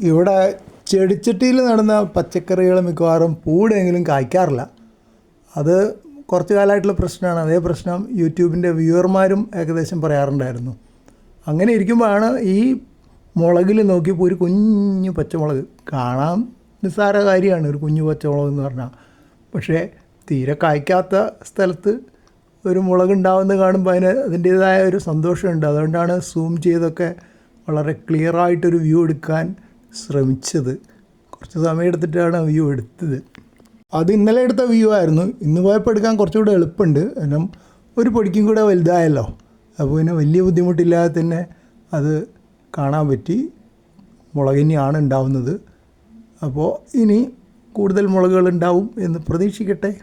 ഇവിടെ ചെടിച്ചട്ടിയിൽ നടന്ന പച്ചക്കറികൾ മിക്കവാറും പൂടെങ്കിലും കായ്ക്കാറില്ല. അത് കുറച്ച് കാലമായിട്ടുള്ള പ്രശ്നമാണ്. അതേ പ്രശ്നം യൂട്യൂബിന്റെ വ്യൂവർമാരും ഏകദേശം പറയാറുണ്ടായിരുന്നു. അങ്ങനെ ഇരിക്കുമ്പോഴാണ് ഈ മുളകിൽ നോക്കിയപ്പോൾ ഒരു കുഞ്ഞു പച്ചമുളക്. കാണാൻ നിസ്സാര കാര്യമാണ് ഒരു കുഞ്ഞു പച്ചമുളക് എന്ന് പറഞ്ഞാൽ. പക്ഷേ തീരെ കായ്ക്കാത്ത സ്ഥലത്ത് ഒരു മുളക് ഉണ്ടാവുന്നത് കാണുമ്പോൾ അതിന് അതിന്റേതായ ഒരു സന്തോഷമുണ്ട്. അതുകൊണ്ടാണ് സൂം ചെയ്തൊക്കെ വളരെ ക്ലിയറായിട്ടൊരു വ്യൂ എടുക്കാൻ ശ്രമിച്ചത്. കുറച്ച് സമയം എടുത്തിട്ടാണ് വ്യൂ എടുത്തത്. അത് ഇന്നലെ എടുത്ത വ്യൂ ആയിരുന്നു. ഇന്ന് പോയപ്പോൾ എടുക്കാൻ കുറച്ചുകൂടെ എളുപ്പമുണ്ട്. കാരണം ഒരു പൊടിക്കും കൂടെ വലുതായല്ലോ. അപ്പോൾ പിന്നെ വലിയ ബുദ്ധിമുട്ടില്ലാതെ തന്നെ അത് കാണാൻ പറ്റി. മുളകിനിയാണ് ഉണ്ടാവുന്നത്. അപ്പോൾ ഇനി കൂടുതൽ മുളകുകൾ ഉണ്ടാവും എന്ന് പ്രതീക്ഷിക്കട്ടെ.